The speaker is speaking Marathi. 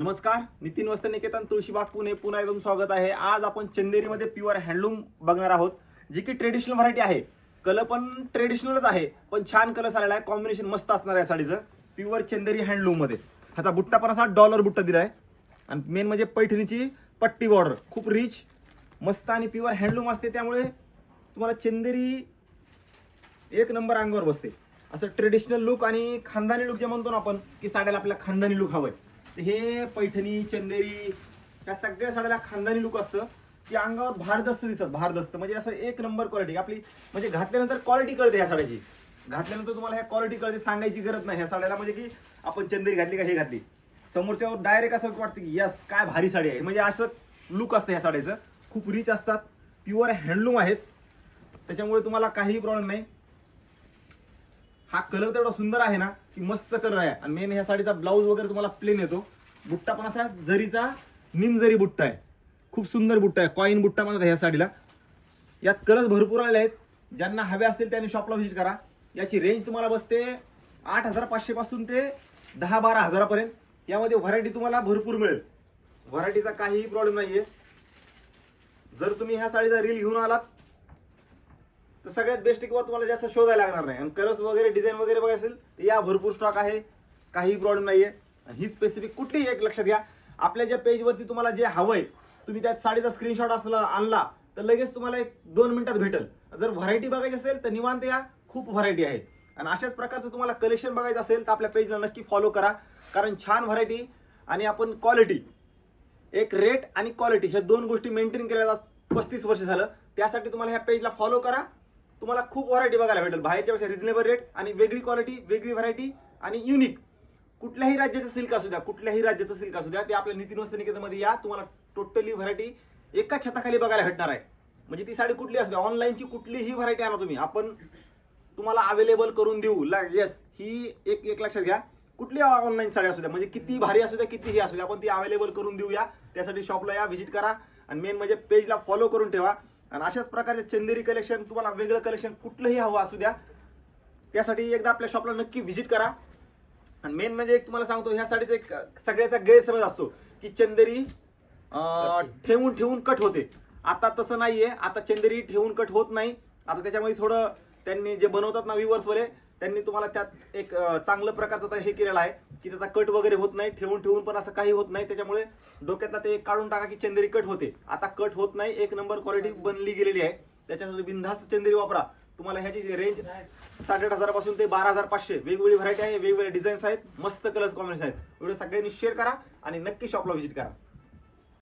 नमस्कार नितीन वस्त निकेतन तुळशीबाग पुणे. पुन्हा एकदम स्वागत आहे. आज आपण चंदेरीमध्ये प्युअर हँडलूम बघणार आहोत जी की ट्रेडिशनल व्हरायटी आहे. कलर पण ट्रेडिशनलच आहे पण छान कलर आलेला आहे. कॉम्बिनेशन मस्त असणार आहे साडीचं. प्युअर चंदेरी हँडलूममध्ये. ह्याचा बुट्टा पण असा डॉलर बुट्टा दिला आहे आणि मेन म्हणजे पैठणीची पट्टी बॉर्डर खूप रिच मस्त आणि प्युअर हँडलूम असते. त्यामुळे तुम्हाला चंदेरी एक नंबर अंगावर बसते. असं ट्रेडिशनल लुक आणि खानदानी लुक जे म्हणतो ना आपण की साड्याला आपल्याला खानदानी लुक हवं आहे हे पैठणी चंदेरी या सगळ्या साड्याला खानदानी लुक असतं. की अंगावर भारदस्त दिसत भारदस्त. म्हणजे असं एक नंबर क्वालिटी आपली म्हणजे घातल्यानंतर क्वालिटी कळते ह्या साड्याची. घातल्यानंतर तुम्हाला ह्या क्वालिटी कळते सांगायची गरज नाही. ह्या साड्याला म्हणजे की आपण चंदेरी घातली का हे घातली. समोरच्यावर डायरेक्ट असं वाटतं की यस काय भारी साडी आहे. म्हणजे असं लुक असतं ह्या साड्याचं. खूप रिच असतात. प्युअर हँडलूम आहेत. त्याच्यामुळे तुम्हाला काहीही प्रॉब्लेम नाही. हा कलर तेवढा सुंदर आहे ना की मस्त कलर आहे. आणि मेन ह्या साडीचा ब्लाऊज वगैरे तुम्हाला प्लेन येतो. बुट्टा पण असा जरीचा निमजरी बुट्टा आहे. खूप सुंदर बुट्टा आहे. कॉईन बुट्टा म्हणतात ह्या साडीला. यात कलर्स भरपूर आले आहेत. ज्यांना हवे असतील त्यांनी शॉपला व्हिजिट करा. याची रेंज तुम्हाला बसते आठ हजार पाचशे पासून ते दहा बारा हजारापर्यंत. यामध्ये व्हरायटी तुम्हाला भरपूर मिळेल. व्हरायटीचा काहीही प्रॉब्लेम नाहीये. जर तुम्ही ह्या साडीचा रील घेऊन आलात तर सगळ्यात बेस्ट किंवा तुम्हाला जास्त शोधायला लागणार नाही. आणि कलर्स वगैरे डिझाईन वगैरे बघायचं असेल तर या भरपूर स्टॉक आहे. काही प्रॉब्लेम नाही आणि ही स्पेसिफिक कुठलीही एक लक्षात घ्या. आपल्या ज्या पेजवरती तुम्हाला जे हवंय तुम्ही त्यात साडीचा स्क्रीनशॉट असला आणला तर लगेच तुम्हाला एक दोन मिनिटात भेटेल. जर व्हरायटी बघायची असेल तर निवांत या. खूप व्हरायटी आहे. आणि अशाच प्रकारचं तुम्हाला कलेक्शन बघायचं असेल तर आपल्या पेजला नक्की फॉलो करा. कारण छान व्हरायटी आणि आपण क्वालिटी एक रेट आणि क्वालिटी हे दोन गोष्टी मेंटेन केल्या जातात पस्तीस वर्ष झालं. त्यासाठी तुम्हाला ह्या पेजला फॉलो करा. तुम्हाला खूप व्हरायटी बघायला भेटेल. बाहेरच्या पेक्षा रिझनेबल रेट आणि वेगळी क्वालिटी वेगळी व्हरायटी आणि युनिक कुठल्याही राज्याचं सिल्क असू द्या कुठल्याही राज्याचं सिल्क असू द्या ते आपल्या नितीन वस्त्र निकेतनमध्ये या तुम्हाला टोटली व्हरायटी एका छताखाली बघायला भेटणार आहे. म्हणजे ती साडी कुठली असू द्या ऑनलाईनची कुठलीही व्हरायटी आणा तुम्ही. आपण तुम्हाला अवेलेबल करून देऊ. येस ही एक एक लक्षात घ्या. कुठली ऑनलाईन साडी असू द्या म्हणजे किती भारी असू द्या कितीही असू द्या आपण ती अवेलेबल करून देऊया. त्यासाठी शॉपला या व्हिजिट करा. आणि मेन म्हणजे पेजला फॉलो करून ठेवा. आणि अशाच प्रकारचे चंदेरी कलेक्शन तुम्हाला वेगळं कलेक्शन कुठलंही हवं असू द्या त्यासाठी एकदा आपल्या शॉपला नक्की व्हिजिट करा. आणि मेन म्हणजे एक तुम्हाला सांगतो ह्या साडीचा एक सगळ्याचा गैरसमज असतो की चंदेरी ठेवून ठेवून कट होते. आता तसं नाहीये. आता चंदेरी ठेवून कट होत नाही. आता त्याच्यामध्ये थोडं त्यांनी जे बनवतात ना viewers त्यांनी तुम्हाला त्यात एक चांगलं प्रकारचं आता हे केलेलं आहे की त्याचा कट वगैरे होत नाही ठेवून ठेवून पण असं काही होत नाही त्याच्यामुळे डोक्यातला ते काढून टाका की चंदेरी कट होते. आता कट होत नाही एक नंबर क्वालिटी बनली गेलेली आहे. त्याच्यानंतर बिनधास्त चंदेरी वापरा. तुम्हाला ह्याची रेंज साडेआठ हजारापासून ते बारा हजार पाचशे वेगवेगळी व्हरायटी आहे वेगवेगळे डिझाईन्स आहेत मस्त कलर्स कॉम्बिनेशन आहेत. व्हिडिओ सगळ्यांनी शेअर करा आणि नक्की शॉपला व्हिजिट करा.